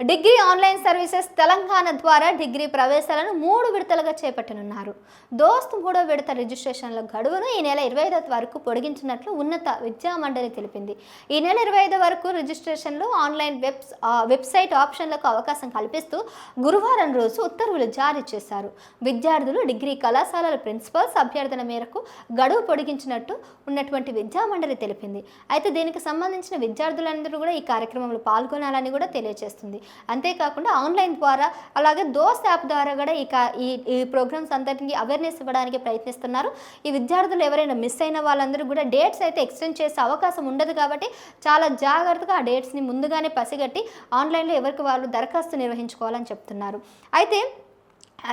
Degree online services Telangana ద్వారా degree ప్రవేశాలను మూడు విడతలుగా చేపట్టనున్నారు. దోస్త్ మూడో విడత రిజిస్ట్రేషన్ల గడువును ఈ నెల ఇరవై ఐదు వరకు పొడిగించినట్లు ఉన్నత విద్యా మండలి తెలిపింది. ఈ నెల ఇరవై ఐదు వరకు రిజిస్ట్రేషన్లు ఆన్లైన్ వెబ్స్ వెబ్సైట్ ఆప్షన్లకు అవకాశం కల్పిస్తూ గురువారం రోజు ఉత్తర్వులు జారీ చేశారు. విద్యార్థులు డిగ్రీ కళాశాలల ప్రిన్సిపల్స్ అభ్యర్థన మేరకు గడువు పొడిగించినట్టు ఉన్నటువంటి విద్యా మండలి తెలిపింది. అయితే దీనికి సంబంధించిన విద్యార్థులందరూ కూడా ఈ కార్యక్రమంలో పాల్గొనాలని కూడా తెలియజేస్తుంది. అంతేకాకుండా ఆన్లైన్ ద్వారా అలాగే దోస్ యాప్ ద్వారా కూడా ఈ ఈ ఈ ప్రోగ్రామ్స్ అంతటికి అవేర్నెస్ ఇవ్వడానికి ప్రయత్నిస్తున్నారు. ఈ విద్యార్థులు ఎవరైనా మిస్ అయిన వాళ్ళందరూ కూడా డేట్స్ అయితే ఎక్స్టెండ్ చేసే అవకాశం ఉండదు కాబట్టి చాలా జాగ్రత్తగా ఆ డేట్స్ని ముందుగానే పసిగట్టి ఆన్లైన్లో ఎవరికి వాళ్ళు దరఖాస్తు నిర్వహించుకోవాలని చెప్తున్నారు. అయితే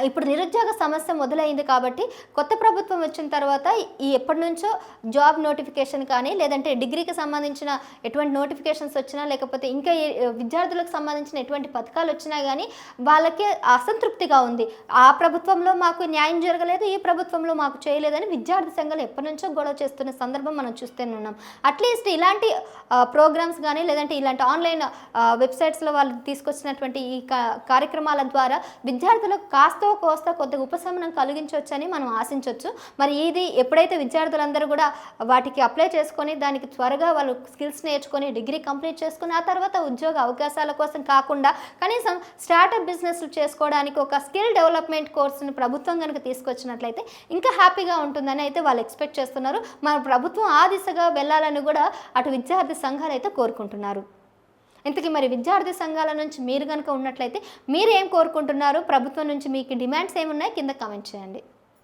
ఇప్పుడు నిరుద్యోగ సమస్య మొదలైంది కాబట్టి కొత్త ప్రభుత్వం వచ్చిన తర్వాత ఈ ఎప్పటి నుంచో జాబ్ నోటిఫికేషన్ కానీ లేదంటే డిగ్రీకి సంబంధించిన ఎటువంటి నోటిఫికేషన్స్ వచ్చినా లేకపోతే ఇంకా విద్యార్థులకు సంబంధించిన ఎటువంటి పథకాలు వచ్చినా కానీ వాళ్ళకి అసంతృప్తిగా ఉంది. ఆ ప్రభుత్వంలో మాకు న్యాయం జరగలేదు ఈ ప్రభుత్వంలో మాకు చేయలేదని విద్యార్థి సంఘాలు ఎప్పటి నుంచో గొడవ చేస్తున్న సందర్భం మనం చూస్తూనే ఉన్నాం. అట్లీస్ట్ ఇలాంటి ప్రోగ్రామ్స్ కానీ లేదంటే ఇలాంటి ఆన్లైన్ వెబ్సైట్స్లో వాళ్ళు తీసుకొచ్చినటువంటి ఈ కార్యక్రమాల ద్వారా విద్యార్థులకు కాస్తో కోస్త కొద్దిగా ఉపశమనం కలిగించవచ్చని మనం ఆశించవచ్చు. మరి ఇది ఎప్పుడైతే విద్యార్థులందరూ కూడా వాటికి అప్లై చేసుకొని దానికి త్వరగా వాళ్ళు స్కిల్స్ నేర్చుకొని డిగ్రీ కంప్లీట్ చేసుకుని ఆ తర్వాత ఉద్యోగ అవకాశాల కోసం కాకుండా కనీసం స్టార్టప్ బిజినెస్లు చేసుకోవడానికి ఒక స్కిల్ డెవలప్మెంట్ కోర్సుని ప్రభుత్వం కనుక తీసుకొచ్చినట్లయితే ఇంకా హ్యాపీగా ఉంటుందని అయితే వాళ్ళు ఎక్స్పెక్ట్ చేస్తున్నారు. మన ప్రభుత్వం ఆ దిశగా వెళ్ళాలని కూడా అటు విద్యార్థి సంఘాలు అయితే కోరుకుంటున్నారు. ఇంతకీ మరి విద్యార్థి సంఘాల నుంచి మీరు కనుక ఉన్నట్లయితే మీరు ఏం కోరుకుంటున్నారు? ప్రభుత్వం నుంచి మీకు డిమాండ్స్ ఏమున్నాయి? కింద కామెంట్ చేయండి.